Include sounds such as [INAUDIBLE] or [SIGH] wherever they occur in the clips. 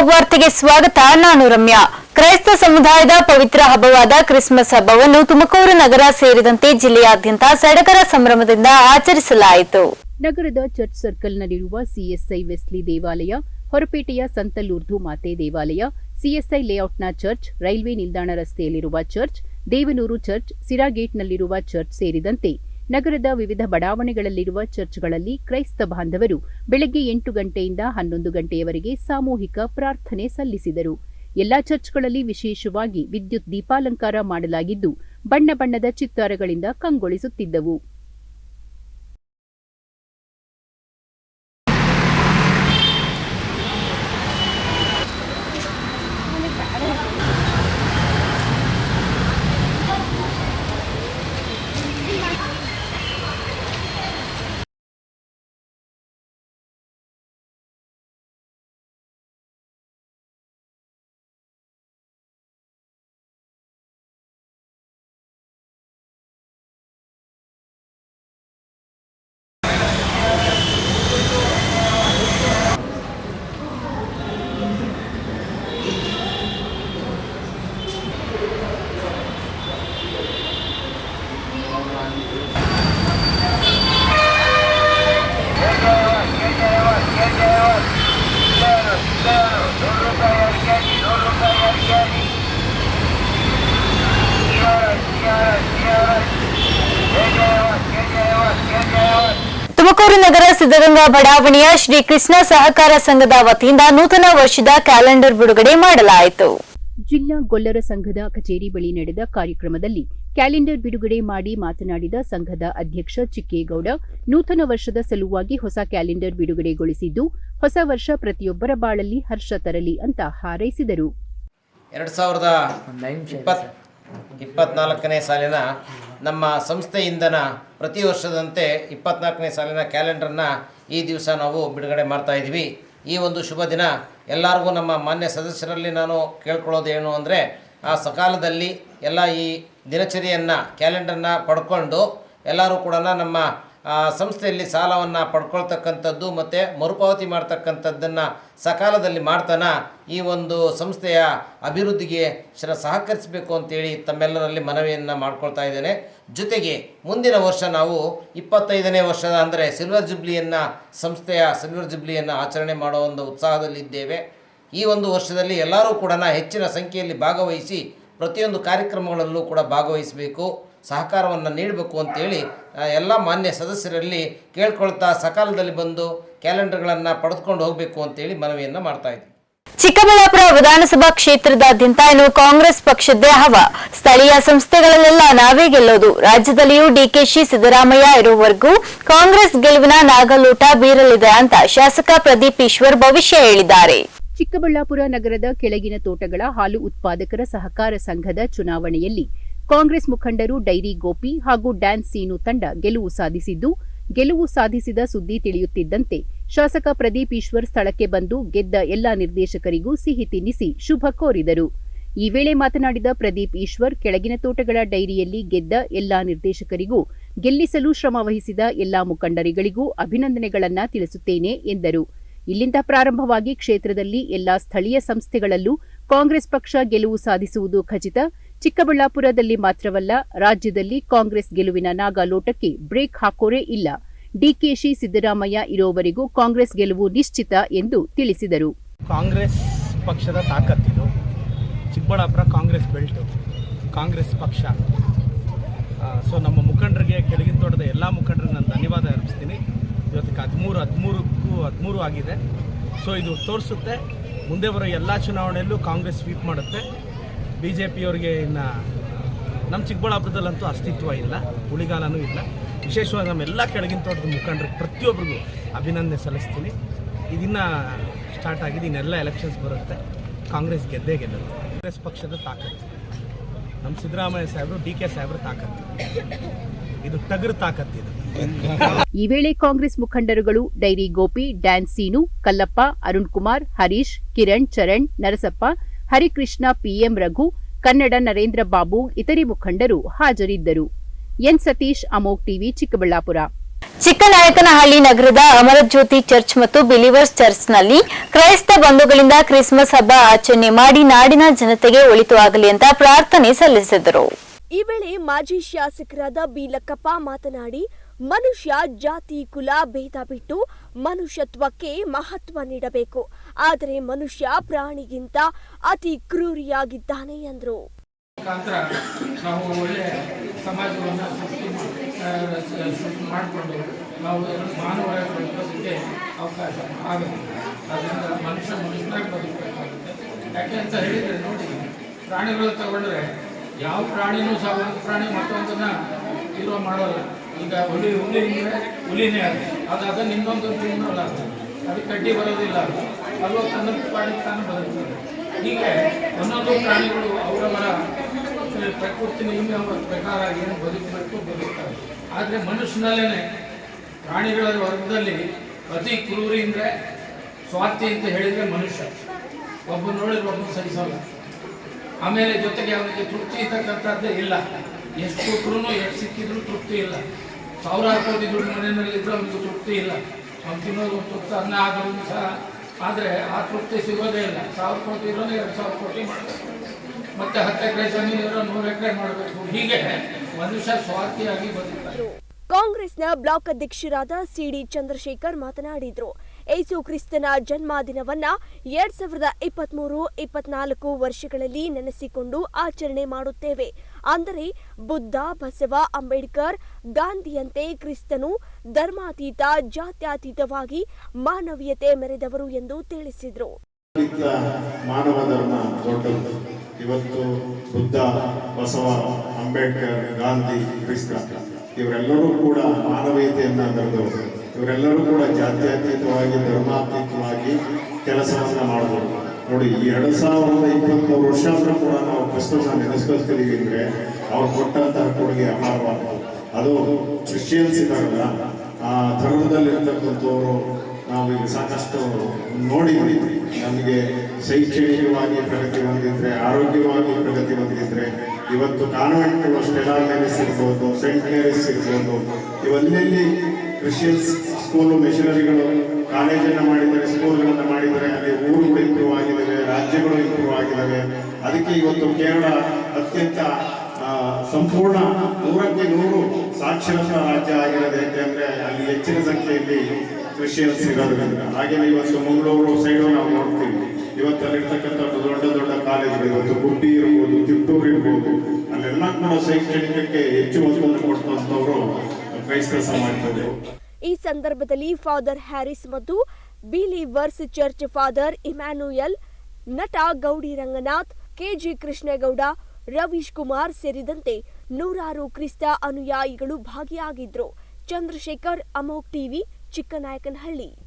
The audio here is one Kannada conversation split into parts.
ವಾರ್ತೆಗೆ ಸ್ವಾಗತ. ನಾನು ರಮ್ಯಾ. ಕ್ರೈಸ್ತ ಸಮುದಾಯದ ಪವಿತ್ರ ಹಬ್ಬವಾದ ಕ್ರಿಸ್ಮಸ್ ಹಬ್ಬವನ್ನು ತುಮಕೂರು ನಗರ ಸೇರಿದಂತೆ ಜಿಲ್ಲೆಯಾದ್ಯಂತ ಸಡಗರ ಸಂಭ್ರಮದಿಂದ ಆಚರಿಸಲಾಯಿತು. ನಗರದ ಚರ್ಚ್ ಸರ್ಕಲ್ನಲ್ಲಿರುವ ಸಿಎಸ್ಐ ವೆಸ್ಲಿ ದೇವಾಲಯ, ಹೊರಪೇಟೆಯ ಸಂತ ಲೂರ್ದು ಮಾತೆ ದೇವಾಲಯ ಸಿಎಸ್ಐ ಲೇಔಟ್ನ ಚರ್ಚ್, ರೈಲ್ವೆ ನಿಲ್ದಾಣ ರಸ್ತೆಯಲ್ಲಿರುವ ಚರ್ಚ್, ದೇವನೂರು ಚರ್ಚ್ ಸಿರಾಗೇಟ್ನಲ್ಲಿರುವ ಚರ್ಚ್ ಸೇರಿದಂತೆ ನಗರದ ವಿವಿಧ ಬಡಾವಣೆಗಳಲ್ಲಿರುವ ಚರ್ಚ್ಗಳಲ್ಲಿ ಕ್ರೈಸ್ತ ಬಾಂಧವರು ಬೆಳಗ್ಗೆ ಎಂಟು ಗಂಟೆಯಿಂದ ಹನ್ನೊಂದು ಗಂಟೆಯವರೆಗೆ ಸಾಮೂಹಿಕ ಪ್ರಾರ್ಥನೆ ಸಲ್ಲಿಸಿದರು. ಎಲ್ಲಾ ಚರ್ಚ್ಗಳಲ್ಲಿ ವಿಶೇಷವಾಗಿ ವಿದ್ಯುತ್ ದೀಪಾಲಂಕಾರ ಮಾಡಲಾಗಿದ್ದು ಬಣ್ಣ ಬಣ್ಣದ ಚಿತ್ತಾರಗಳಿಂದ ಕಂಗೊಳಿಸುತ್ತಿದ್ದವು. ತುಮಕೂರು ನಗರ ಸಿದ್ದಗಂಗಾ ಬಡಾವಣೆಯ ಶ್ರೀ ಕೃಷ್ಣ ಸಹಕಾರ ಸಂಘದ ವತಿಯಿಂದ ನೂತನ ವರ್ಷದ ಕ್ಯಾಲೆಂಡರ್ ಬಿಡುಗಡೆ ಮಾಡಲಾಯಿತು. ಜಿಲ್ಲಾ ಗೊಲ್ಲರ ಸಂಘದ ಕಚೇರಿ ಬಳಿ ನಡೆದ ಕಾರ್ಯಕ್ರಮದಲ್ಲಿ ಕ್ಯಾಲೆಂಡರ್ ಬಿಡುಗಡೆ ಮಾಡಿ ಮಾತನಾಡಿದ ಸಂಘದ ಅಧ್ಯಕ್ಷ ಚಿಕ್ಕೇಗೌಡ ನೂತನ ವರ್ಷದ ಸಲುವಾಗಿ ಹೊಸ ಕ್ಯಾಲೆಂಡರ್ ಬಿಡುಗಡೆಗೊಳಿಸಿದ್ದು ಹೊಸ ವರ್ಷ ಪ್ರತಿಯೊಬ್ಬರ ಬಾಳಲ್ಲಿ ಹರ್ಷ ತರಲಿ ಅಂತ ಹಾರೈಸಿದರು. ಎರಡು ಸಾವಿರದ ಇಪ್ಪತ್ ಇಪ್ಪತ್ನಾಲ್ಕನೇ ಸಾಲಿನ ನಮ್ಮ ಸಂಸ್ಥೆಯಿಂದನ ಪ್ರತಿ ವರ್ಷದಂತೆ ಇಪ್ಪತ್ನಾಲ್ಕನೇ ಸಾಲಿನ ಕ್ಯಾಲೆಂಡರ್ನ ಈ ದಿವಸ ನಾವು ಬಿಡುಗಡೆ ಮಾಡ್ತಾ ಇದ್ದೀವಿ. ಈ ಒಂದು ಶುಭ ದಿನ ಎಲ್ಲರಿಗೂ ನಮ್ಮ ಮಾನ್ಯ ಸದಸ್ಯರಲ್ಲಿ ನಾನು ಕೇಳ್ಕೊಳ್ಳೋದು ಏನು ಅಂದರೆ, ಆ ಸಕಾಲದಲ್ಲಿ ಎಲ್ಲ ಈ ದಿನಚರಿಯನ್ನು, ಕ್ಯಾಲೆಂಡರ್ನ ಪಡ್ಕೊಂಡು ಎಲ್ಲರೂ ಕೂಡ ನಮ್ಮ ಸಂಸ್ಥೆಯಲ್ಲಿ ಸಾಲವನ್ನು ಪಡ್ಕೊಳ್ತಕ್ಕಂಥದ್ದು ಮತ್ತು ಮರುಪಾವತಿ ಮಾಡ್ತಕ್ಕಂಥದ್ದನ್ನು ಸಕಾಲದಲ್ಲಿ ಮಾಡ್ತಾನ? ಈ ಒಂದು ಸಂಸ್ಥೆಯ ಅಭಿವೃದ್ಧಿಗೆ ಶ್ರ ಸಹಕರಿಸಬೇಕು ಅಂತೇಳಿ ತಮ್ಮೆಲ್ಲರಲ್ಲಿ ಮನವಿಯನ್ನು ಮಾಡ್ಕೊಳ್ತಾ ಇದ್ದೇನೆ. ಜೊತೆಗೆ ಮುಂದಿನ ವರ್ಷ ನಾವು ಇಪ್ಪತ್ತೈದನೇ ವರ್ಷದ ಅಂದರೆ ಸಿಲ್ವರ್ ಜುಬ್ಲಿಯನ್ನು ಸಂಸ್ಥೆಯ ಸಿಲ್ವರ್ ಜುಬ್ಲಿಯನ್ನು ಆಚರಣೆ ಮಾಡೋ ಒಂದು ಉತ್ಸಾಹದಲ್ಲಿದ್ದೇವೆ ಈ ಒಂದು ವರ್ಷದಲ್ಲಿ ಎಲ್ಲರೂ ಕೂಡ ಹೆಚ್ಚಿನ ಸಂಖ್ಯೆಯಲ್ಲಿ ಭಾಗವಹಿಸಿ ಪ್ರತಿಯೊಂದು ಕಾರ್ಯಕ್ರಮಗಳಲ್ಲೂ ಕೂಡ ಭಾಗವಹಿಸಬೇಕು. ಸಹಕಾರವನ್ನು ನೀಡಬೇಕು ಅಂತೇಳಿ ಎಲ್ಲ ಮಾನ್ಯ ಸದಸ್ಯರಲ್ಲಿ ಕೇಳ್ಕೊಳ್ತಾ ಸಕಾಲದಲ್ಲಿ ಬಂದು ಕ್ಯಾಲೆಂಡರ್ಗಳನ್ನು ಪಡೆದುಕೊಂಡು ಹೋಗಬೇಕು ಅಂತೇಳಿ ಮನವಿಯನ್ನು ಮಾಡ್ತಾ ಇದ್ದೀವಿ ಚಿಕ್ಕಬಳ್ಳಾಪುರ ವಿಧಾನಸಭಾ ಕ್ಷೇತ್ರದಾದ್ಯಂತ ಇನ್ನು ಕಾಂಗ್ರೆಸ್ ಪಕ್ಷದ್ದೇ ಹವ? ಸ್ಥಳೀಯ ಸಂಸ್ಥೆಗಳಲ್ಲೆಲ್ಲ ನಾವೇ ಗೆಲ್ಲೋದು. ರಾಜ್ಯದಲ್ಲಿಯೂ ಡಿಕೆಶಿ ಸಿದ್ದರಾಮಯ್ಯ ಇರುವವರೆಗೂ ಕಾಂಗ್ರೆಸ್ ಗೆಲುವಿನ ನಾಗಲೋಟ ಬೀರಲಿದೆ ಅಂತ ಶಾಸಕ ಪ್ರದೀಪ್ ಈಶ್ವರ್ ಭವಿಷ್ಯ ಹೇಳಿದ್ದಾರೆ. ಚಿಕ್ಕಬಳ್ಳಾಪುರ ನಗರದ ಕೆಳಗಿನ ತೋಟಗಳ ಹಾಲು ಉತ್ಪಾದಕರ ಸಹಕಾರ ಸಂಘದ ಚುನಾವಣೆಯಲ್ಲಿ ಕಾಂಗ್ರೆಸ್ ಮುಖಂಡರು ಡೈರಿ ಗೋಪಿ ಹಾಗೂ ಡ್ಯಾನ್ಸ್ ಸೀನು ತಂಡ ಗೆಲುವು ಸಾಧಿಸಿದ್ದು, ಗೆಲುವು ಸಾಧಿಸಿದ ಸುದ್ದಿ ತಿಳಿಯುತ್ತಿದ್ದಂತೆ ಶಾಸಕ ಪ್ರದೀಪ್ ಈಶ್ವರ್ ಸ್ಥಳಕ್ಕೆ ಬಂದು ಗೆದ್ದ ಎಲ್ಲಾ ನಿರ್ದೇಶಕರಿಗೂ ಸಿಹಿ ತಿನ್ನಿಸಿ ಶುಭ ಕೋರಿದರು. ಈ ವೇಳೆ ಮಾತನಾಡಿದ ಪ್ರದೀಪ್ ಈಶ್ವರ್, ಕೆಳಗಿನ ತೋಟಗಳ ಡೈರಿಯಲ್ಲಿ ಗೆದ್ದ ಎಲ್ಲಾ ನಿರ್ದೇಶಕರಿಗೂ ಗೆಲ್ಲಿಸಲು ಶ್ರಮವಹಿಸಿದ ಎಲ್ಲಾ ಮುಖಂಡರಿಗಳಿಗೂ ಅಭಿನಂದನೆಗಳನ್ನ ತಿಳಿಸುತ್ತೇನೆ ಎಂದರು. ಇಲ್ಲಿಂದ ಪ್ರಾರಂಭವಾಗಿ ಕ್ಷೇತ್ರದಲ್ಲಿ ಎಲ್ಲಾ ಸ್ಥಳೀಯ ಸಂಸ್ಥೆಗಳಲ್ಲೂ ಕಾಂಗ್ರೆಸ್ ಪಕ್ಷ ಗೆಲುವು ಸಾಧಿಸುವುದು ಖಚಿತ. ಚಿಕ್ಕಬಳ್ಳಾಪುರದಲ್ಲಿ ಮಾತ್ರವಲ್ಲ, ರಾಜ್ಯದಲ್ಲಿ ಕಾಂಗ್ರೆಸ್ ಗೆಲುವಿನ ನಾಗಾಲೋಟಕ್ಕೆ ಬ್ರೇಕ್ ಹಾಕೋರೇ ಇಲ್ಲ. ಡಿಕೆಶಿ ಸಿದ್ದರಾಮಯ್ಯ ಇರೋವರೆಗೂ ಕಾಂಗ್ರೆಸ್ ಗೆಲುವು ನಿಶ್ಚಿತ ಎಂದು ತಿಳಿಸಿದರು. ಕಾಂಗ್ರೆಸ್ ಪಕ್ಷದ ತಾಕತ್ತಿದು ಚಿಕ್ಕಬಳ್ಳಾಪುರ ಕಾಂಗ್ರೆಸ್ ಬೆಲ್ಟು, ಕಾಂಗ್ರೆಸ್ ಪಕ್ಷ. ಸೊ ನಮ್ಮ ಮುಖಂಡರಿಗೆ ಕೆಳಗಿನ ತೋಟದ ಎಲ್ಲ ಮುಖಂಡರಿಗೆ ನಾನು ಧನ್ಯವಾದ ಅರ್ಪಿಸ್ತೀನಿ. ಇವತ್ತಿಗೆ ಹದಿಮೂರು, ಹದಿಮೂರಕ್ಕೂ ಹದಿಮೂರು ಆಗಿದೆ. ಸೊ ಇದು ತೋರಿಸುತ್ತೆ. ಮುಂದೆ ಬರೋ ಎಲ್ಲ ಚುನಾವಣೆಯಲ್ಲೂ ಕಾಂಗ್ರೆಸ್ ಸ್ವೀಪ್ ಮಾಡುತ್ತೆ. ಬಿ ಜೆ ಪಿಯವ್ರಿಗೆ ಇನ್ನು ನಮ್ಮ ಚಿಕ್ಕಬಳ್ಳಾಪುರದಲ್ಲಂತೂ ಅಸ್ತಿತ್ವ ಇಲ್ಲ ಉಳಿಗಾಲನೂ ಇಲ್ಲ. ವಿಶೇಷವಾಗಿ ನಮ್ಮೆಲ್ಲ ಕೆಳಗಿನ ತೋಟದ ಮುಖಂಡರಿಗೆ ಪ್ರತಿಯೊಬ್ಬರಿಗೂ ಅಭಿನಂದನೆ ಸಲ್ಲಿಸ್ತೀನಿ. ಇದನ್ನ ಸ್ಟಾರ್ಟ್ ಆಗಿದೆ ಇನ್ನೆಲ್ಲ ಎಲೆಕ್ಷನ್ಸ್ ಬರುತ್ತೆ. ಕಾಂಗ್ರೆಸ್ ಗೆದ್ದೇ ಗೆಲ್ಲುತ್ತೆ. ಕಾಂಗ್ರೆಸ್ ಪಕ್ಷದ ತಾಕತ್ತು. ನಮ್ಮ ಸಿದ್ದರಾಮಯ್ಯ ಸಾಹೇಬರು, ಡಿ ಕೆ ಸಾಹೇಬ್ರ ತಾಕತ್ತು. ಇದು ಟಗರು ತಾಕತ್ತಿದೆ ಈ ವೇಳೆ ಕಾಂಗ್ರೆಸ್ ಮುಖಂಡರುಗಳು ಡೈರಿ ಗೋಪಿ, ಡ್ಯಾನ್ ಸೀನು, ಕಲ್ಲಪ್ಪ, ಅರುಣ್ ಕುಮಾರ್, ಹರೀಶ್, ಕಿರಣ್ ಚರಣ್, ನರಸಪ್ಪ ಹರಿಕೃಷ್ಣ ಪಿಎಂ ರಘು ಕನ್ನಡ ನರೇಂದ್ರ ಬಾಬು ಇತರೆ ಮುಖಂಡರು ಹಾಜರಿದ್ದರು. ಎನ್ ಸತೀಶ್ ಅಮೋಕ್ ಟಿವಿ ಚಿಕ್ಕಬಳ್ಳಾಪುರ. ಚಿಕ್ಕನಾಯಕನಹಳ್ಳಿ ನಗರದ ಅಮರಜ್ಯೋತಿ ಚರ್ಚ್ ಮತ್ತು ಬಿಲಿವರ್ಸ್ ಚರ್ಚ್ನಲ್ಲಿ ಕ್ರೈಸ್ತ ಬಂಧುಗಳಿಂದ ಕ್ರಿಸ್ಮಸ್ ಹಬ್ಬ ಆಚರಣೆ ಮಾಡಿ ನಾಡಿನ ಜನತೆಗೆ ಒಳಿತು ಆಗಲಿ ಅಂತ ಪ್ರಾರ್ಥನೆ ಸಲ್ಲಿಸಿದರು. ಈ ವೇಳೆ ಮಾಜಿ ಶಾಸಕರಾದ ಬಿಲಕ್ಕಪ್ಪ ಮಾತನಾಡಿ ಮನುಷ್ಯ ಜಾತಿ ಕುಲ ಭೇದ ಬಿಟ್ಟು ಮನುಷ್ಯತ್ವಕ್ಕೆ ಮಹತ್ವ ನೀಡಬೇಕು. ಆದರೆ ಮನುಷ್ಯ ಪ್ರಾಣಿಗಿಂತ ಅತಿ ಕ್ರೂರಿಯಾಗಿದ್ದಾನೆ ಎಂದರು ನಾವು ಒಳ್ಳೆಯ ಸಮಾಜವನ್ನು ಮಾಡಿಕೊಂಡು ನಾವು ಮಾನವರ ಬದುಕೋದಕ್ಕೆ ಅವಕಾಶ ಆಗುತ್ತೆ ಅದರಿಂದ ಮನುಷ್ಯ ಮನುಷ್ಯನಾಗಿ ಬದುಕಬೇಕಾಗುತ್ತೆ. ಯಾಕೆ ಅಂತ ಹೇಳಿದರೆ ನೋಡಿ, ಪ್ರಾಣಿಗಳು ತಗೊಂಡ್ರೆ ಯಾವ ಪ್ರಾಣಿನೂ ಸಹ ಒಂದು ಪ್ರಾಣಿ ಮತ್ತೊಂದನ್ನು ಇರೋ ಮಾಡೋಲ್ಲ. ಈಗ ಹುಲಿ ಹುಲಿ ಹುಲಿನೇ ಅದು. ಅದು ಅದನ್ನು ಇನ್ನೊಂದು ಅದು ಕಡ್ಡಿ ಬರೋದಿಲ್ಲ. ತನ್ನ ಪಾಡಿಗೆ ತಾನು ಬದುಕ್ತದೆ ಹೀಗೆ ಒಂದೊಂದು ಪ್ರಾಣಿಗಳು ಅವರವರ ಪ್ರಕೃತಿ ಅವರ ಪ್ರಕಾರ ಏನು ಬದುಕಬೇಕು, ಬದುಕ್ತಾರೆ. ಆದರೆ ಮನುಷ್ಯನಲ್ಲೇ ಪ್ರಾಣಿಗಳ ವರ್ಗದಲ್ಲಿ ಅತಿ ಕ್ರೂರಿ ಅಂದರೆ ಸ್ವಾರ್ಥಿ ಅಂತ ಹೇಳಿದರೆ ಮನುಷ್ಯ. ಒಬ್ಬ ನೋಡಿದ್ರೆ ಒಬ್ಬ ಸಹಿಸೋಲ್ಲ. ಆಮೇಲೆ ಜೊತೆಗೆ ಅವನಿಗೆ ತೃಪ್ತಿ ಇರ್ತಕ್ಕಂಥದ್ದೇ ಇಲ್ಲ. ಎಷ್ಟು ಕೊಟ್ಟರು ಎಷ್ಟು ಸಿಕ್ಕಿದ್ರು ತೃಪ್ತಿ ಇಲ್ಲ. ಸಾವಿರಾರು ಕೋಟಿ ದುಡ್ಡು ಮನೆಯಲ್ಲಿದ್ದರೂ ಅವನಿಗೆ ತೃಪ್ತಿ ಇಲ್ಲ. ಅವ್ನು ತಿನ್ನೋದು ತೃಪ್ತಿ, ಅನ್ನ ಆಗೋದು ಸಹ ಆದರೆ ಆ ತೃಪ್ತಿ ಸಿಗೋದೇ ಇಲ್ಲ. ಸಾವಿರ ಕೋಟಿ ಇರೋದು ಎರಡು ಸಾವಿರ ಕೋಟಿ ಮಾಡಬೇಕು. ಮತ್ತೆ ಹತ್ತು ಎಕರೆ ಜಮೀನು ಇರೋ ನೂರು ಎಕರೆ ಮಾಡಬೇಕು. ಹೀಗೆ ಮನುಷ್ಯ ಸ್ವಾರ್ಥಿಯಾಗಿ ಬಂದಿದ್ದಾರೆ ಕಾಂಗ್ರೆಸ್ನ ಬ್ಲಾಕ್ ಅಧ್ಯಕ್ಷರಾದ ಸಿಡಿ ಚಂದ್ರಶೇಖರ್ ಮಾತನಾಡಿದರು. ಏಸು ಕ್ರಿಸ್ತನ ಜನ್ಮದಿನವನ್ನ ಎರಡ್ ಸಾವಿರದ ಇಪ್ಪತ್ಮೂರು, ಇಪ್ಪತ್ನಾಲ್ಕು ವರ್ಷಗಳಲ್ಲಿ ನೆನೆಸಿಕೊಂಡು ಆಚರಣೆ ಮಾಡುತ್ತೇವೆ. ಅಂದರೆ ಬುದ್ಧ, ಬಸವ, ಅಂಬೇಡ್ಕರ್ ಗಾಂಧಿಯಂತೆ ಕ್ರಿಸ್ತನು ಧರ್ಮಾತೀತ, ಜಾತ್ಯಾತೀತವಾಗಿ ಮಾನವೀಯತೆ ಮೆರೆದವರು ಎಂದು ತಿಳಿಸಿದರು. ಮಾನವ ಧರ್ಮ ದೊಡ್ಡದು. ಇವತ್ತು ಬುದ್ಧ, ಬಸವ, ಅಂಬೇಡ್ಕರ್, ಗಾಂಧಿ ಕ್ರಿಸ್ತ ಇವರೆಲ್ಲರೂ ಕೂಡ ಮಾನವೀಯತೆಯನ್ನ ಮೆರೆದವರು. ಇವರೆಲ್ಲರೂ ಕೂಡ ಜಾತ್ಯಾತೀತವಾಗಿ, ಧರ್ಮಾತೀತವಾಗಿ ಕೆಲಸವನ್ನ ಮಾಡಿದರು ನೋಡಿ ಎರಡು ಸಾವಿರದ ಇಪ್ಪತ್ತ್ಮೂರು ವರ್ಷ ಕೂಡ ಕ್ರಿಸ್ತನ ಅಂದ್ರೆ ಅವ್ರು ಕೊಟ್ಟಂತಹ ಕೊಡುಗೆ ಅಪಾರವಾದದ್ದು. ಅದು ಕ್ರಿಶ್ಚಿಯನ್ಸ್ ಇದ್ದಾರಲ್ಲ, ಆ ಧರ್ಮದಲ್ಲಿರ್ತಕ್ಕಂಥವ್ರು, ನಾವು ಈಗ ಸಾಕಷ್ಟು ನೋಡಿದ್ವಿ ನಮಗೆ ಶೈಕ್ಷಣಿಕವಾಗಿ ಪ್ರಗತಿ ಹೊಂದಿದ್ರೆ ಆರೋಗ್ಯವಾಗಿ ಪ್ರಗತಿ ಹೊಂದಿದ್ರೆ ಇವತ್ತು ಕಾನ್ವೆಂಟ್ಗಳು ಸ್ಟೆಲಾ ಮೇರಿಸ್ ಇರ್ಬೋದು ಸೆಂಟ್ ಮೇರಿಸ್ ಇರ್ಬೋದು. ಇವಲ್ಲೆಲ್ಲಿ ಕ್ರಿಶ್ಚಿಯನ್ಸ್ ಸ್ಕೂಲು ಮಿಷನರಿಗಳು ಕಾಲೇಜನ್ನು ಮಾಡಿದರೆ ಸ್ಕೂಲ್ಗಳನ್ನು ಮಾಡಿದರೆ ಅಲ್ಲಿ ಊರುಗಳು ಇಂಪ್ರೂವ್ ಆಗಿದ್ದಾವೆ ರಾಜ್ಯಗಳು ಇಂಪ್ರೂವ್ ಆಗಿದ್ದಾವೆ ಅದಕ್ಕೆ ಇವತ್ತು ಕೇರಳ ಅತ್ಯಂತ ಸಂಪೂರ್ಣ ನೂರಕ್ಕೆ ನೂರು ಸಾಕ್ಷರತಾ ರಾಜ್ಯ ಆಗಿರೋದು ಯಾಕೆಂದ್ರೆ ಅಲ್ಲಿ ಹೆಚ್ಚಿನ ಸಂಖ್ಯೆಯಲ್ಲಿ ಕ್ರಿಶ್ಚಿಯನ್ಸ್ ಇರೋದ್ರಿಂದ ಹಾಗೆಯೇ ಇವತ್ತು ಮಂಗಳೂರು ಸೈಡು ನಾವು ನೋಡ್ತೀವಿ. ಇವತ್ತು ಅಲ್ಲಿರ್ತಕ್ಕಂಥ ದೊಡ್ಡ ದೊಡ್ಡ ಕಾಲೇಜುಗಳು, ಇವತ್ತು ಗುಡ್ಡಿ ಇರ್ಬೋದು ತಿಪ್ಟೂರು ಇರ್ಬೋದು, ಅಲ್ಲೆಲ್ಲ ಕೂಡ ಶೈಕ್ಷಣಿಕಕ್ಕೆ ಹೆಚ್ಚು ಒತ್ತು ಕೊಡ್ತಂಥವ್ರು ಕ್ರೈಸ್ತ ಸಮಾಜದವರು. ಈ ಸಂದರ್ಭದಲ್ಲಿ ಫಾದರ್ ಹ್ಯಾರಿಸ್ ಮತ್ತು ಬಿಲಿವರ್ಸ್ ಚರ್ಚ್ ಫಾದರ್ ಇಮ್ಯಾನುಯಲ್ ನಟ ಗೌಡಿ ರಂಗನಾಥ್ ಕೆಜಿ ಕೃಷ್ಣೇಗೌಡ ರವೀಶ್ ಕುಮಾರ್ ಸೇರಿದಂತೆ ನೂರಾರು ಕ್ರಿಸ್ತ ಅನುಯಾಯಿಗಳು ಭಾಗಿಯಾಗಿದ್ರು. ಚಂದ್ರಶೇಖರ್ ಅಮೋಕ್ ಟಿವಿ ಚಿಕ್ಕನಾಯಕನಹಳ್ಳಿ.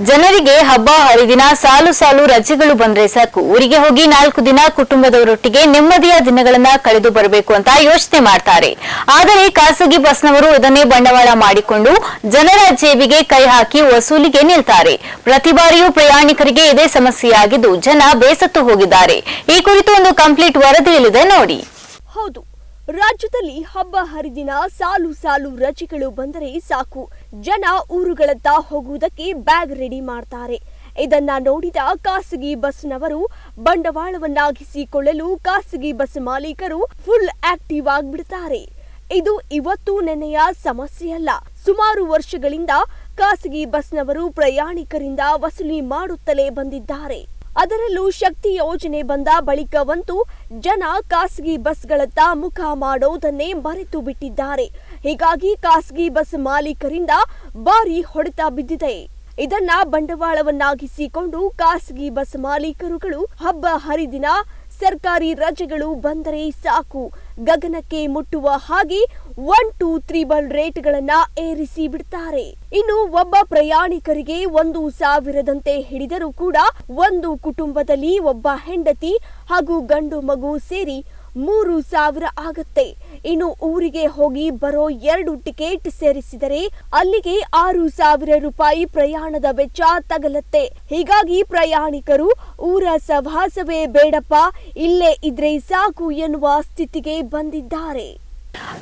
ಜನರಿಗೆ ಹಬ್ಬ, ಹರಿದಿನ, ಸಾಲು ಸಾಲು ರಜೆಗಳು ಬಂದ್ರೆ ಸಾಕು. ಊರಿಗೆ ಹೋಗಿ ನಾಲ್ಕು ದಿನ ಕುಟುಂಬದವರೊಟ್ಟಿಗೆ ನೆಮ್ಮದಿಯ ದಿನಗಳನ್ನ ಕಳೆದು ಬರಬೇಕು ಅಂತ ಯೋಚನೆ ಮಾಡ್ತಾರೆ. ಆದರೆ ಖಾಸಗಿ ಬಸ್ನವರು ಇದನ್ನೇ ಬಂಡವಾಳ ಮಾಡಿಕೊಂಡು ಜನರ ಜೇಬಿಗೆ ಕೈ ಹಾಕಿ ವಸೂಲಿಗೆ ನಿಲ್ತಾರೆ. ಪ್ರತಿ ಬಾರಿಯೂ ಪ್ರಯಾಣಿಕರಿಗೆ ಇದೇ ಸಮಸ್ಯೆಯಾಗಿದ್ದು ಜನ ಬೇಸತ್ತು ಹೋಗಿದ್ದಾರೆ. ಈ ಕುರಿತು ಒಂದು ಕಂಪ್ಲೀಟ್ ವರದಿಯಲ್ಲಿದೆ ನೋಡಿ. ಹೌದು. ರಾಜ್ಯದಲ್ಲಿ ಹಬ್ಬ, ಹರಿದಿನ, ಸಾಲು ಸಾಲು ರಜೆಗಳು ಬಂದರೆ ಸಾಕು. ಜನ ಊರುಗಳತ್ತ ಹೋಗುವುದಕ್ಕೆ ಬ್ಯಾಗ್ ರೆಡಿ ಮಾಡ್ತಾರೆ. ಇದನ್ನ ನೋಡಿದ ಖಾಸಗಿ ಬಸ್ನವರು ಬಂಡವಾಳವನ್ನಾಗಿಸಿಕೊಳ್ಳಲು ಖಾಸಗಿ ಬಸ್ ಮಾಲೀಕರು ಫುಲ್ ಆಕ್ಟಿವ್ ಆಗ್ಬಿಡ್ತಾರೆ. ಇದು ಇವತ್ತು ನೆನೆಯ ಸಮಸ್ಯೆಯಲ್ಲ. ಸುಮಾರು ವರ್ಷಗಳಿಂದ ಖಾಸಗಿ ಬಸ್ನವರು ಪ್ರಯಾಣಿಕರಿಂದ ವಸೂಲಿ ಮಾಡುತ್ತಲೇ ಬಂದಿದ್ದಾರೆ. ಅದರಲ್ಲೂ ಶಕ್ತಿ ಯೋಜನೆ ಬಂದ ಬಳಿಕವಂತೂ ಜನ ಖಾಸಗಿ ಬಸ್ಗಳತ್ತ ಮುಖ ಮಾಡೋದನ್ನೇ ಮರೆತು ಬಿಟ್ಟಿದ್ದಾರೆ. ಹೀಗಾಗಿ ಖಾಸಗಿ ಬಸ್ ಮಾಲೀಕರಿಂದ ಭಾರಿ ಹೊಡೆತ ಬಿದ್ದಿದೆ. ಇದನ್ನ ಬಂಡವಾಳವನ್ನಾಗಿಸಿಕೊಂಡು ಖಾಸಗಿ ಬಸ್ ಮಾಲೀಕರುಗಳು ಹಬ್ಬ ಹರಿದಿನ ಸರ್ಕಾರಿ ರಜೆಗಳು ಬಂದರೆ ಸಾಕು. ಗಗನಕ್ಕೆ ಮುಟ್ಟುವ ಹಾಗೆ ಒನ್ ಟೂ ತ್ರಿಬಲ್ ರೇಟ್ಗಳನ್ನ ಏರಿಸಿ ಬಿಡ್ತಾರೆ. ಇನ್ನು ಒಬ್ಬ ಪ್ರಯಾಣಿಕರಿಗೆ ಒಂದು ಸಾವಿರದಂತೆ ಹಿಡಿದರೂ ಕೂಡ ಒಂದು ಕುಟುಂಬದಲ್ಲಿ ಒಬ್ಬ ಹೆಂಡತಿ ಹಾಗೂ ಗಂಡು ಮಗು ಸೇರಿ ಮೂರು ಸಾವಿರ ಆಗತ್ತೆ. ಇನ್ನು ಊರಿಗೆ ಹೋಗಿ ಬರೋ ಎರಡು ಟಿಕೆಟ್ ಸೇರಿಸಿದರೆ ಅಲ್ಲಿಗೆ ಆರು ಸಾವಿರ ರೂಪಾಯಿ ಪ್ರಯಾಣದ ವೆಚ್ಚ ತಗಲತ್ತೆ. ಹೀಗಾಗಿ ಪ್ರಯಾಣಿಕರು ಊರ ಸಭಾಸವೇ ಬೇಡಪ್ಪ, ಇಲ್ಲೇ ಇದ್ರೆ ಸಾಕು ಎನ್ನುವ ಸ್ಥಿತಿಗೆ ಬಂದಿದ್ದಾರೆ.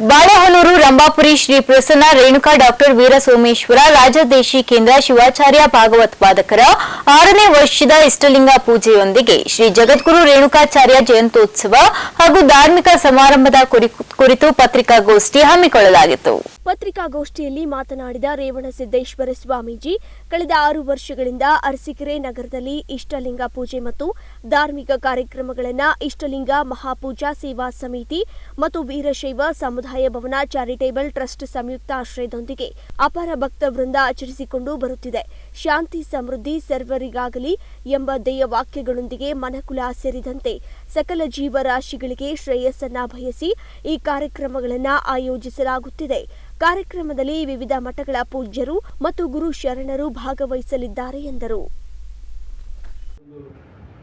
ಬಾಳೆಹೊನ್ನೂರು, ರಂಭಾಪುರಿ, ಶ್ರೀ ಪ್ರಸನ್ನ, ರೇಣುಕಾ, ಡಾಕ್ಟರ್ ವೀರ ಸೋಮೇಶ್ವರ ರಾಜದೇಶಿ ಕೇಂದ್ರ, ಶಿವಾಚಾರ್ಯ ಭಾಗವತ್ ಪಾದಕರ ಆರನೇ ವರ್ಷದ ಇಷ್ಟಲಿಂಗ ಪೂಜೆಯೊಂದಿಗೆ ಶ್ರೀ ಜಗದ್ಗುರು ರೇಣುಕಾಚಾರ್ಯ ಜಯಂತ್ಯೋತ್ಸವ ಹಾಗೂ ಧಾರ್ಮಿಕ ಸಮಾರಂಭದ ಕುರಿ- ಕುರಿತು ಪತ್ರಿಕಾಗೋಷ್ಠಿ ಹಮ್ಮಿಕೊಳ್ಳಲಾಗಿತ್ತು. ಪತ್ರಿಕಾಗೋಷ್ಠಿಯಲ್ಲಿ ಮಾತನಾಡಿದ ರೇವಣಸಿದ್ದೇಶ್ವರ ಸ್ವಾಮೀಜಿ, ಕಳೆದ ಆರು ವರ್ಷಗಳಿಂದ ಅರಸೀಕೆರೆ ನಗರದಲ್ಲಿ ಇಷ್ಟಲಿಂಗ ಪೂಜೆ ಮತ್ತು ಧಾರ್ಮಿಕ ಕಾರ್ಯಕ್ರಮಗಳನ್ನು ಇಷ್ಟಲಿಂಗ ಮಹಾಪೂಜಾ ಸೇವಾ ಸಮಿತಿ ಮತ್ತು ವೀರಶೈವ ಸಮುದಾಯ ಭವನ ಚಾರಿಟೇಬಲ್ ಟ್ರಸ್ಟ್ ಸಂಯುಕ್ತ ಆಶ್ರಯದೊಂದಿಗೆ ಅಪಾರ ಭಕ್ತ ವೃಂದ ಆಚರಿಸಿಕೊಂಡು ಬರುತ್ತಿದೆ. ಶಾಂತಿ ಸಮೃದ್ಧಿ ಸರ್ವರಿಗಾಗಲಿ ಎಂಬ ಧ್ಯೇಯ ವಾಕ್ಯಗಳೊಂದಿಗೆ ಮನಕುಲ ಸೇರಿದಂತೆ ಸಕಲ ಜೀವರಾಶಿಗಳಿಗೆ ಶ್ರೇಯಸ್ಸನ್ನ ಬಯಸಿ ಈ ಕಾರ್ಯಕ್ರಮಗಳನ್ನು ಆಯೋಜಿಸಲಾಗುತ್ತಿದೆ. ಕಾರ್ಯಕ್ರಮದಲ್ಲಿ ವಿವಿಧ ಮಠಗಳ ಪೂಜ್ಯರು ಮತ್ತು ಗುರು ಶರಣರು ಭಾಗವಹಿಸಲಿದ್ದಾರೆ ಎಂದರು.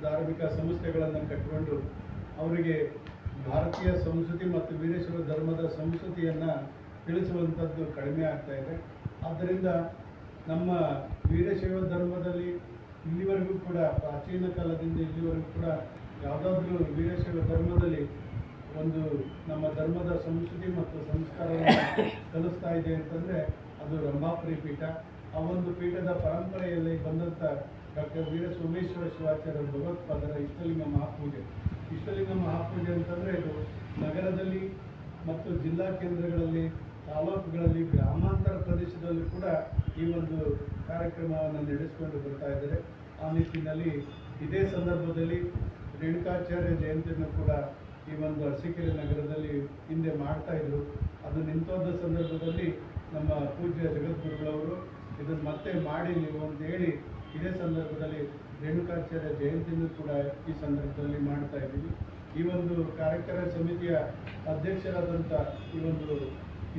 ಧಾರ್ಮಿಕ ಸಂಸ್ಥೆಗಳನ್ನು ಕಟ್ಟಿಕೊಂಡು ಅವರಿಗೆ ಭಾರತೀಯ ಸಂಸ್ಕೃತಿ ಮತ್ತು ವೀರೇಶ್ವರ ಧರ್ಮದ ಸಂಸ್ಕೃತಿಯನ್ನು ತಿಳಿಸುವಂಥದ್ದು ಕಡಿಮೆ ಆಗ್ತಾ ಇದೆ. ಆದ್ದರಿಂದ ನಮ್ಮ ವೀರಶೈವ ಧರ್ಮದಲ್ಲಿ ಇಲ್ಲಿವರೆಗೂ ಕೂಡ ಪ್ರಾಚೀನ ಕಾಲದಿಂದ ಇಲ್ಲಿವರೆಗೂ ಕೂಡ ಯಾವುದಾದ್ರೂ ವೀರಶೈವ ಧರ್ಮದಲ್ಲಿ ಒಂದು ನಮ್ಮ ಧರ್ಮದ ಸಂಸ್ಕೃತಿ ಮತ್ತು ಸಂಸ್ಕಾರವನ್ನು [COUGHS] ಕಲಿಸ್ತಾ ಇದೆ ಅಂತಂದರೆ ಅದು ರಂಭಾಪುರಿ ಪೀಠ. ಆ ಒಂದು ಪೀಠದ ಪರಂಪರೆಯಲ್ಲಿ ಬಂದಂಥ ಡಾಕ್ಟರ್ ವೀರ ಸೋಮೇಶ್ವರ ಶಿವಾಚಾರ್ಯ ಭಗವತ್ಪಾದರ ಇಷ್ಟಲಿಂಗ ಮಹಾಪೂಜೆ. ಇಷ್ಟಲಿಂಗ ಮಹಾಪೂಜೆ ಅಂತಂದರೆ ಇದು ನಗರದಲ್ಲಿ ಮತ್ತು ಜಿಲ್ಲಾ ಕೇಂದ್ರಗಳಲ್ಲಿ ತಾಲೂಕುಗಳಲ್ಲಿ ಗ್ರಾಮಾಂತರ ಪ್ರದೇಶದಲ್ಲಿ ಕೂಡ ಈ ಒಂದು ಕಾರ್ಯಕ್ರಮವನ್ನು ನಡೆಸಿಕೊಂಡು ಬರ್ತಾ ಇದ್ದಾರೆ. ಆ ನಿಟ್ಟಿನಲ್ಲಿ ಇದೇ ಸಂದರ್ಭದಲ್ಲಿ ರೇಣುಕಾಚಾರ್ಯ ಜಯಂತಿಯನ್ನು ಕೂಡ ಈ ಒಂದು ಅರಸೀಕೆರೆ ನಗರದಲ್ಲಿ ಹಿಂದೆ ಮಾಡ್ತಾ ಇದ್ರು. ಅದು ನಿಂತೋದ ಸಂದರ್ಭದಲ್ಲಿ ನಮ್ಮ ಪೂಜ್ಯ ಜಗದ್ಗುರುಗಳವರು ಇದನ್ನು ಮತ್ತೆ ಮಾಡಿ ನೀವು ಅಂತ ಹೇಳಿ ಇದೇ ಸಂದರ್ಭದಲ್ಲಿ ರೇಣುಕಾಚಾರ್ಯ ಜಯಂತಿಯನ್ನು ಕೂಡ ಈ ಸಂದರ್ಭದಲ್ಲಿ ಮಾಡ್ತಾ ಇದ್ದೀವಿ. ಈ ಒಂದು ಕಾರ್ಯಕ್ರಮ ಸಮಿತಿಯ ಅಧ್ಯಕ್ಷರಾದಂಥ ಈ ಒಂದು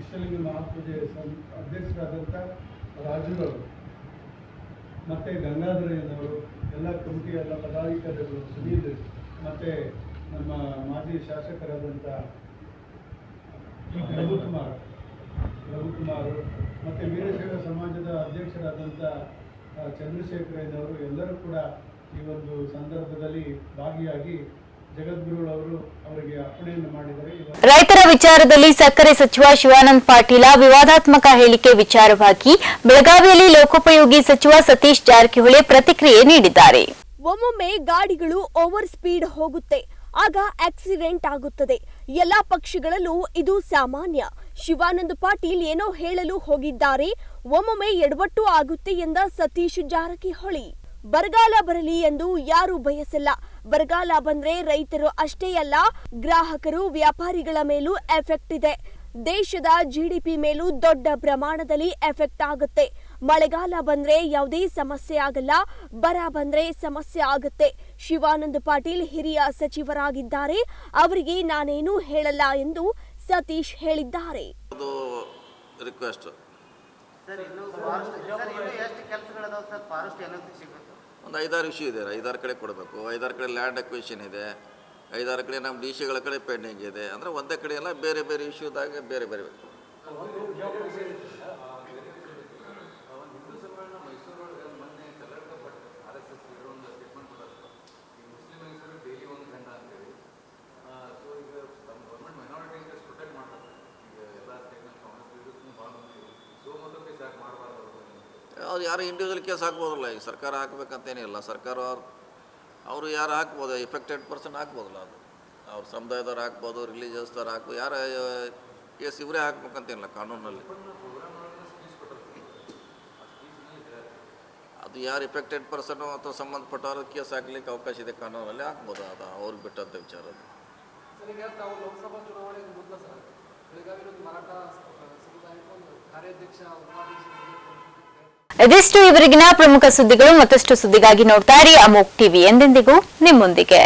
ಇಷ್ಟಲಿಂಗ ಮಹಾಪೂಜೆ ಸಂ ಅಧ್ಯಕ್ಷರಾದಂಥ ರಾಜುರವರು ಮತ್ತು ಗಂಗಾಧರಯ್ಯನವರು ಎಲ್ಲ ಕಮಿಟಿ, ಎಲ್ಲ ಪದಾಧಿಕಾರಿಗಳು ಸುನೀಲ್ ಮತ್ತು ನಮ್ಮ ಮಾಜಿ ಶಾಸಕರಾದಂಥ ರಘುಕುಮಾರ್ ರಘುಕುಮಾರ್ ಮತ್ತು ವೀರಶೈವ ಸಮಾಜದ ಅಧ್ಯಕ್ಷರಾದಂಥ ಚಂದ್ರಶೇಖರಯ್ಯನವರು ಎಲ್ಲರೂ ಕೂಡ ಈ ಒಂದು ಸಂದರ್ಭದಲ್ಲಿ ಭಾಗಿಯಾಗಿ ರೈತರ ವಿಚಾರದಲ್ಲಿ ಸಕ್ಕರೆ ಸಚಿವ ಶಿವಾನಂದ ಪಾಟೀಲ ವಿವಾದಾತ್ಮಕ ಹೇಳಿಕೆ ವಿಚಾರವಾಗಿ ಬೆಳಗಾವಿಯಲ್ಲಿ ಲೋಕೋಪಯೋಗಿ ಸಚಿವ ಸತೀಶ್ ಜಾರಕಿಹೊಳಿ ಪ್ರತಿಕ್ರಿಯೆ ನೀಡಿದ್ದಾರೆ. ಒಮ್ಮೊಮ್ಮೆ ಗಾಡಿಗಳು ಓವರ್ ಸ್ಪೀಡ್ ಹೋಗುತ್ತೆ. ಆಗ ಆಕ್ಸಿಡೆಂಟ್ ಆಗುತ್ತದೆ. ಎಲ್ಲಾ ಪಕ್ಷಗಳಲ್ಲೂ ಇದು ಸಾಮಾನ್ಯ. ಶಿವಾನಂದ ಪಾಟೀಲ್ ಏನೋ ಹೇಳಲು ಹೋಗಿದ್ದಾರೆ. ಒಮ್ಮೊಮ್ಮೆ ಎಡವಟ್ಟು ಆಗುತ್ತೆ ಎಂದ ಸತೀಶ್ ಜಾರಕಿಹೊಳಿ. ಬರಗಾಲ ಬರಲಿ ಎಂದು ಯಾರು ಬಯಸಲ್ಲ. ಬರಗಾಲ ಬಂದ್ರೆ ರೈತರು ಅಷ್ಟೇ ಅಲ್ಲ ಗ್ರಾಹಕರು ವ್ಯಾಪಾರಿಗಳ ಮೇಲೂ ಎಫೆಕ್ಟ್ ಇದೆ. ದೇಶದ ಜಿಡಿಪಿ ಮೇಲೂ ದೊಡ್ಡ ಪ್ರಮಾಣದಲ್ಲಿ ಎಫೆಕ್ಟ್ ಆಗುತ್ತೆ. ಮಳೆಗಾಲ ಬಂದ್ರೆ ಯಾವುದೇ ಸಮಸ್ಯೆ ಆಗಲ್ಲ ಬರ ಬಂದ್ರೆ ಸಮಸ್ಯೆ ಆಗುತ್ತೆ. ಶಿವಾನಂದ ಪಾಟೀಲ್ ಹಿರಿಯ ಸಚಿವರಾಗಿದ್ದಾರೆ. ಅವರಿಗೆ ನಾನೇನೂ ಹೇಳಲ್ಲ ಎಂದು ಸತೀಶ್ ಹೇಳಿದ್ದಾರೆ. ರಿಕ್ವೆಸ್ಟ್ ಸರ್ ಇನ್ನು ಫಾರೆಸ್ಟ್ ಸರ್ ಇನ್ನು ಎಷ್ಟು ಕೆಲಸಗಳದಾವ ಸರ್? ಫಾರೆಸ್ಟ್ ಏನಂತ ಸಿಗುತ್ತೆ? ಒಂದು ಐದಾರು ಇಶ್ಯೂ ಇದೆ. ಐದಾರು ಕಡೆ ಕೊಡಬೇಕು. ಐದಾರು ಕಡೆ ಲ್ಯಾಂಡ್ ಅಕ್ವಿಷನ್ ಇದೆ. ಐದಾರು ಕಡೆ ನಮ್ಮ ಡಿ ಸಿಗಳ ಕಡೆ ಪೆಂಡಿಂಗ್ ಇದೆ. ಅಂದರೆ ಒಂದೇ ಕಡೆ ಎಲ್ಲ ಬೇರೆ ಬೇರೆ ಇಶ್ಯೂದಾಗ ಬೇರೆ ಬೇರೆ ಅವ್ರು ಯಾರು ಇಂಡಿವಿಜುವಲ್ ಕೇಸ್ ಹಾಕ್ಬೋದಲ್ಲ, ಈಗ ಸರ್ಕಾರ ಹಾಕ್ಬೇಕಂತೇನಿಲ್ಲ ಸರ್ಕಾರ ಅವ್ರು, ಅವರು ಯಾರು ಹಾಕ್ಬೋದು? ಎಫೆಕ್ಟೆಡ್ ಪರ್ಸನ್ ಹಾಕ್ಬೋದಲ್ಲ ಅದು. ಅವ್ರ ಸಮುದಾಯದವ್ರು ಹಾಕ್ಬೋದು ರಿಲೀಜಿಯಸ್ದವ್ರು ಹಾಕ್ಬೋದು, ಯಾರ ಕೇಸ್ ಇವರೇ ಹಾಕ್ಬೇಕಂತೇನಿಲ್ಲ ಕಾನೂನಲ್ಲಿ. ಅದು ಯಾರು ಎಫೆಕ್ಟೆಡ್ ಪರ್ಸನು ಅಥವಾ ಸಂಬಂಧಪಟ್ಟವರು ಕೇಸ್ ಹಾಕ್ಲಿಕ್ಕೆ ಅವಕಾಶ ಇದೆ ಕಾನೂನಲ್ಲಿ, ಹಾಕ್ಬೋದು. ಅದು ಅವ್ರಿಗೆ ಬಿಟ್ಟಂಥ ವಿಚಾರ ಅದು. ಕಾರ್ಯಾಧ್ಯಕ್ಷ ಇದಿಷ್ಟು ಇವರಿಗಿನ ಪ್ರಮುಖ ಸುದ್ದಿಗಳು ಮತ್ತಷ್ಟು ಸುದ್ದಿಗಾಗಿ ನೋಡ್ತಾ ಇರಿ. ಅಮೋಕ್ ಟಿವಿ ಎಂದೆಂದಿಗೂ ನಿಮ್ಮೊಂದಿಗೆ.